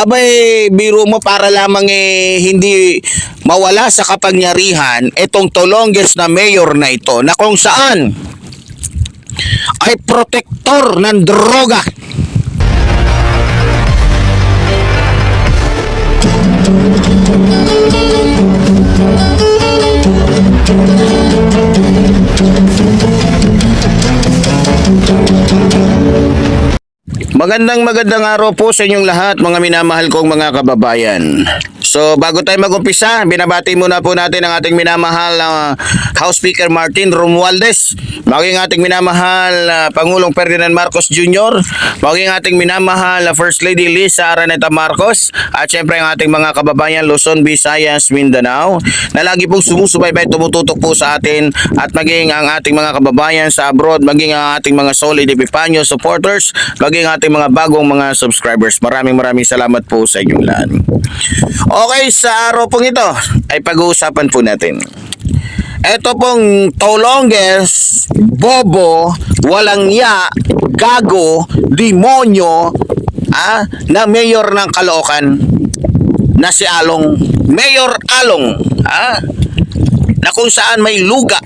Abay, biro mo para lamang eh, hindi mawala sa kapangyarihan itong tolongges na mayor na ito na kung saan ay protektor ng droga. Magandang magandang araw po sa inyong lahat mga minamahal kong mga kababayan. So bago tayo mag-umpisa, binabati muna po natin ang ating minamahal na House Speaker Martin Romualdez, maging ating minamahal na Pangulong Ferdinand Marcos Jr., maging ating minamahal na First Lady Lisa Araneta Marcos, at syempre ang ating mga kababayan Luzon, Visayas, Mindanao, na lagi pong sumusubaybay, tumututok po sa atin, at maging ang ating mga kababayan sa abroad, maging ang ating mga solid Epipanyo supporters, maging ating mga bagong mga subscribers. Maraming maraming salamat po sa inyong lahat. Okay, sa araw pong ito ay pag-uusapan po natin. Ito pong Tolonges, Bobo, Walang Ya, Gago, Demonyo, ah, na mayor ng Caloocan na si Along, Mayor Along, ah, na kung saan may luga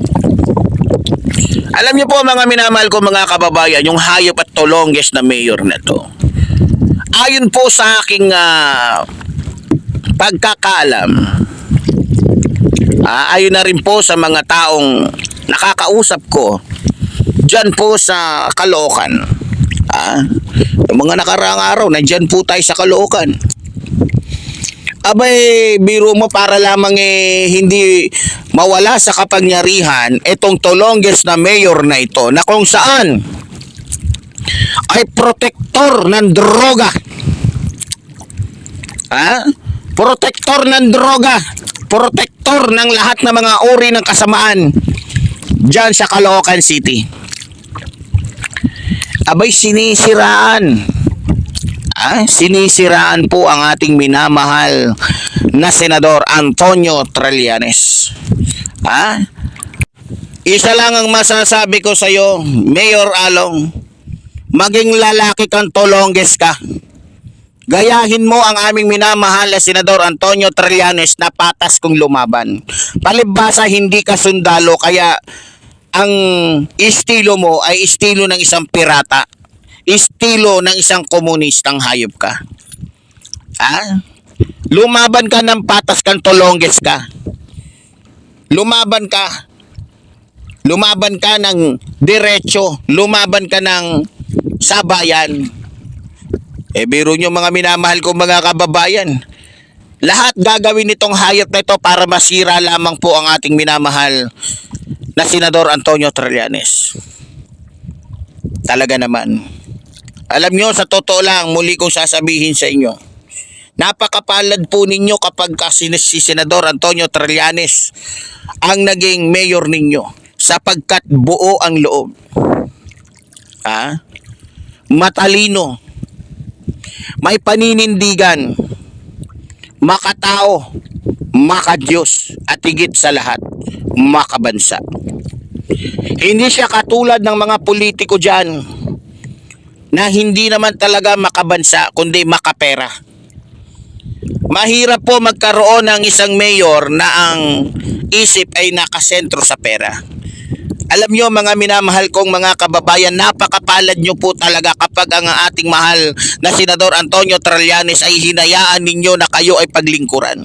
alam niyo po mga minamahal ko mga kababayan, yung hayop at tolongges na mayor na to. Ayon po sa aking ah, pagkakaalam, ah, ayon na rin po sa mga taong nakakausap ko dyan po sa Caloocan. Ah, yung mga nakaraang araw, nandyan po tayo sa Caloocan. Abay, biro mo para lamang eh, hindi mawala sa kapangyarihan itong tolongges na mayor na ito na kung saan ay protektor ng droga. Ha? Protektor ng droga. Protektor ng lahat ng mga uri ng kasamaan dyan sa Caloocan City. Abay, sinisiraan ah, sinisiraan po ang ating minamahal na Senador Antonio Trillanes. Ah, isa lang ang masasabi ko sa iyo, Mayor Along, maging lalaki kang tolongges ka. Gayahin mo ang aming minamahal na Senador Antonio Trillanes na patas kong lumaban. Palibhasa hindi ka sundalo kaya ang estilo mo ay estilo ng isang pirata estilo ng isang komunistang hayop ka. Ha? Lumaban ka ng patas kang tolongges ka. Lumaban ka. Lumaban ka ng diretso. Lumaban ka ng sabayan. Eh, biro nyo mga minamahal ko mga kababayan. Lahat gagawin nitong hayop na ito para masira lamang po ang ating minamahal na Senador Antonio Trillanes. Talaga naman. Alam nyo, sa totoo lang, muli kong sasabihin sa inyo, napakapalad po ninyo kapag si Senador Antonio Trillanes ang naging mayor ninyo sapagkat buo ang loob. Ha? Matalino. May paninindigan. Makatao. Makadiyos. At higit sa lahat, makabansa. Hindi siya katulad ng mga politiko dyan na hindi naman talaga makabansa kundi makapera. Mahirap po magkaroon ng isang mayor na ang isip ay nakasentro sa pera. Alam nyo mga minamahal kong mga kababayan, napakapalad nyo po talaga kapag ang ating mahal na Senador Antonio Trillanes ay hinayaan ninyo na kayo ay paglingkuran.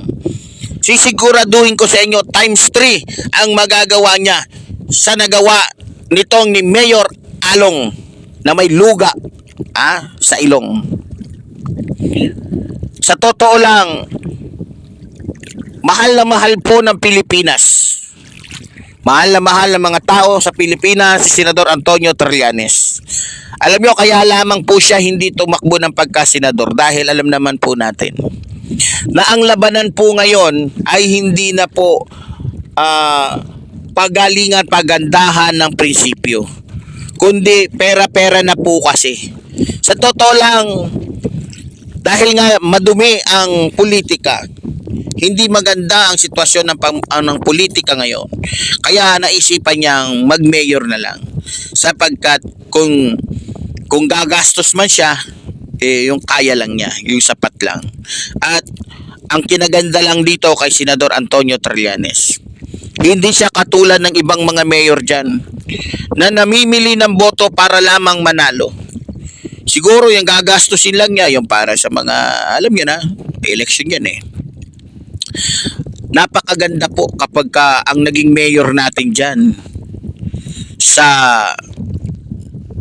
Sisiguraduhin ko sa inyo times 3 ang magagawa niya sa nagawa nitong ni Mayor Along na may luga ah, sa ilong. Sa totoo lang, mahal na mahal po ng Pilipinas. Mahal na mahal ng mga tao sa Pilipinas si Senador Antonio Trillanes. Alam nyo, kaya lamang po siya hindi tumakbo ng pagkasenador dahil alam naman po natin na ang labanan po ngayon ay hindi na po ah, pagalingan, pagandahan ng prinsipyo kundi pera-pera na po kasi. Sa totoo lang, dahil nga madumi ang politika, hindi maganda ang sitwasyon ng, pam- ah, ng politika ngayon. Kaya naisipan niyang mag-mayor na lang. Sapagkat kung kung gagastos man siya, eh, yung kaya lang niya, yung sapat lang. At ang kinaganda lang dito kay Senador Antonio Trillanes, hindi siya katulad ng ibang mga mayor dyan na namimili ng boto para lamang manalo. Siguro yung gagastusin lang niya yung para sa mga, alam niyo na, election yan eh. Napakaganda po kapag ka ang naging mayor natin dyan sa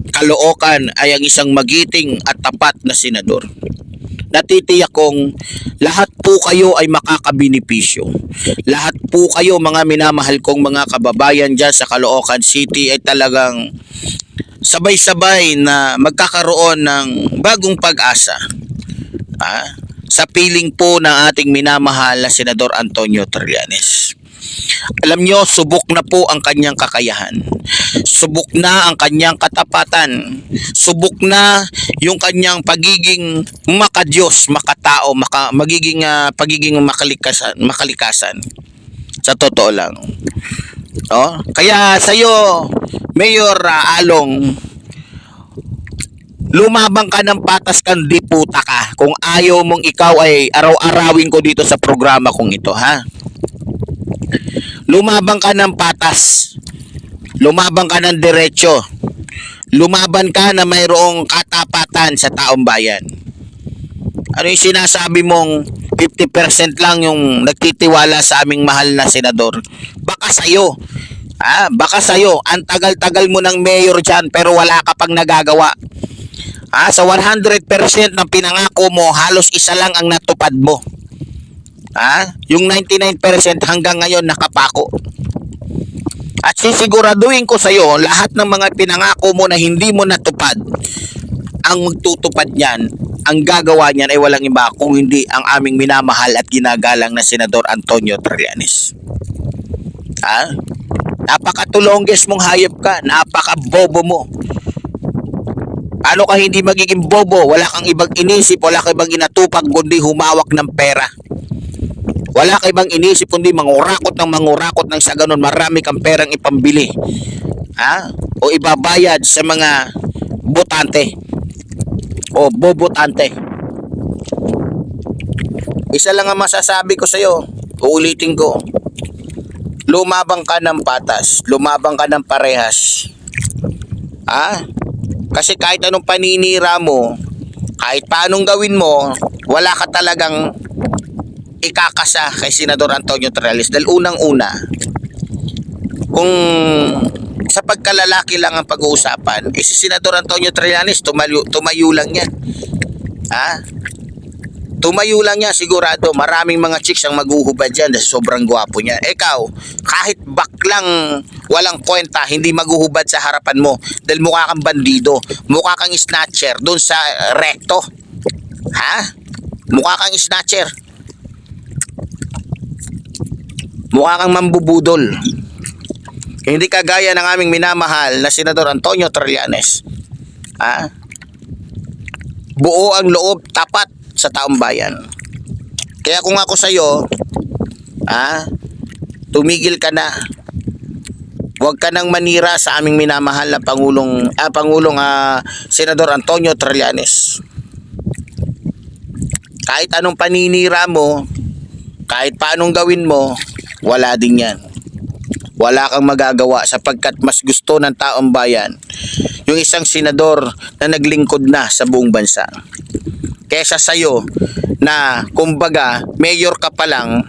Caloocan ay ang isang magiting at tapat na senador. Natitiyak kong lahat po kayo ay makakabenepisyo. Lahat po kayo mga minamahal kong mga kababayan dyan sa Caloocan City ay talagang sabay-sabay na magkakaroon ng bagong pag-asa. Ah, sa piling po ng ating minamahal na Senador Antonio Trillanes. Alam nyo, subok na po ang kanyang kakayahan. Subok na ang kanyang katapatan. Subok na yung kanyang pagiging makadiyos, makatao, maka, magiging ah, pagiging makalikasan, makalikasan. Sa totoo lang. Oh, kaya sa iyo, Mayor ah, Along, lumabang ka ng patas kang di puta ka kung ayaw mong ikaw ay araw-arawin ko dito sa programa kong ito, ha? Lumabang ka ng patas. Lumabang ka ng diretsyo. Lumaban ka na mayroong katapatan sa taong bayan. Ano yung sinasabi mong 50% lang yung nagtitiwala sa aming mahal na senador? Baka sa'yo. Ah, baka sa'yo. Ang tagal-tagal mo ng mayor dyan pero wala ka pang nagagawa. Ah, sa 100% ng pinangako mo, halos isa lang ang natupad mo. Ah, yung 99% hanggang ngayon nakapako. At sisiguraduhin ko sa iyo, lahat ng mga pinangako mo na hindi mo natupad, ang magtutupad niyan, ang gagawa niyan ay walang iba kung hindi ang aming minamahal at ginagalang na Senador Antonio Trillanes. Ha? Napakatulongges mong hayop ka, napakabobo mo. Paano ka hindi magiging bobo? Wala kang ibang inisip, wala kang ibang inatupag, kundi humawak ng pera. Wala kang ibang inisip, kundi mangurakot ng mangurakot ng sa ganun, marami kang perang ipambili. Ha? O ibabayad sa mga botante. O bobotante. Isa lang ang masasabi ko sa iyo. Uulitin ko. Lumabang ka ng patas. Lumabang ka ng parehas. Ah, kasi kahit anong paninira mo, kahit paanong gawin mo, wala ka talagang ikakasa kay Senador Antonio Trillanes dahil unang-una kung sa pagkalalaki lang ang pag-uusapan eh si Senador Antonio Trillanes tumayo, tumayo lang yan. Ha? Tumayo lang yan sigurado. Maraming mga chicks ang maghuhubad dyan dahil sobrang gwapo niya. Ikaw kahit baklang walang kwenta hindi maghuhubad sa harapan mo dahil mukha kang bandido. Mukha kang snatcher doon sa recto ha? Mukha kang snatcher. Mukha kang mambubudol. Hindi kagaya ng aming minamahal na Senador Antonio Trillanes. Ah? Buo ang loob, tapat sa taong bayan. Kaya kung ako sa iyo, ah, tumigil ka na. Huwag ka nang manira sa aming minamahal na Pangulong, ah, Pangulong ah, Senador Antonio Trillanes. Kahit anong paninira mo, kahit paanong gawin mo, wala din yan. Wala kang magagawa sapagkat mas gusto ng taong bayan yung isang senador na naglingkod na sa buong bansa. Kesa sa'yo na kumbaga mayor ka pa lang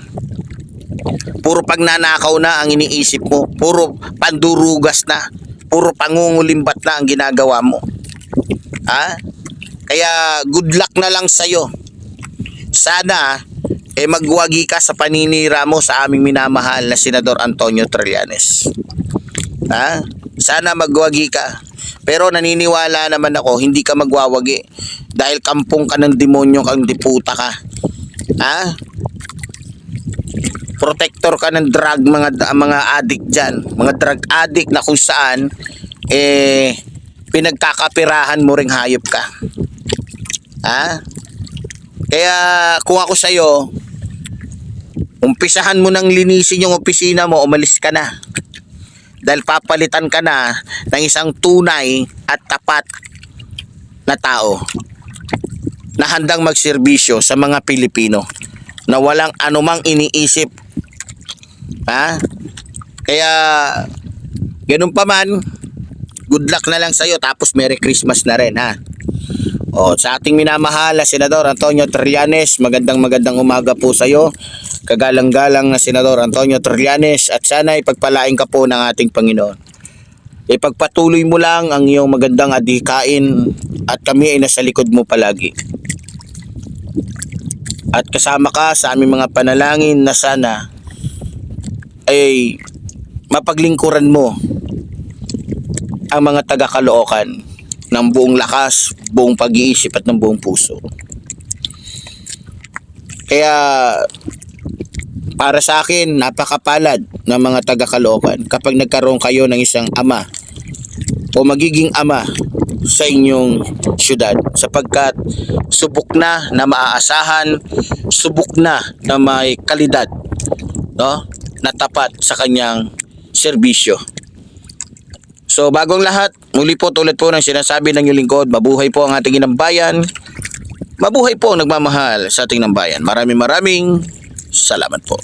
puro pagnanakaw na ang iniisip mo, puro pandurugas na, puro pangungulimbat na ang ginagawa mo. Ha? Kaya good luck na lang sa'yo. Sana eh magwagi ka sa paninira mo sa aming minamahal na Senador Antonio Trillanes. Ha? Sana magwagi ka. Pero naniniwala naman ako, hindi ka magwawagi. Dahil kampong ka ng demonyo kang diputa ka. Ha? Protector ka ng drug mga mga addict diyan, mga drug addict na kung saan eh pinagkakapirahan mo ring hayop ka. Ha? Kaya kung ako sa iyo, umpisahan mo nang linisin yung opisina mo, umalis ka na. Dahil papalitan ka na ng isang tunay at tapat na tao. na handang magserbisyo sa mga Pilipino na walang anumang iniisip. Ha? Kaya, ganun pa man, good luck na lang sa'yo tapos Merry Christmas na rin ha. O, sa ating minamahal na Senador Antonio Trillanes, magandang magandang umaga po sa iyo. Kagalang-galang na Senador Antonio Trillanes at sana ipagpalain ka po ng ating Panginoon. Ipagpatuloy mo lang ang iyong magandang adhikain at kami ay nasa likod mo palagi. At kasama ka sa aming mga panalangin na sana ay mapaglingkuran mo ang mga taga-Caloocan ng buong lakas, buong pag-iisip at ng buong puso. Kaya para sa akin, napakapalad ng mga taga-Caloocan kapag nagkaroon kayo ng isang ama o magiging ama sa inyong syudad sapagkat subok na na maaasahan, subok na na may kalidad no? na tapat sa kanyang serbisyo. So bagong lahat, muli po tulad po ng sinasabi ng inyong lingkod, mabuhay po ang ating inang bayan. Mabuhay po ang nagmamahal sa ating ng bayan. Maraming maraming salamat po.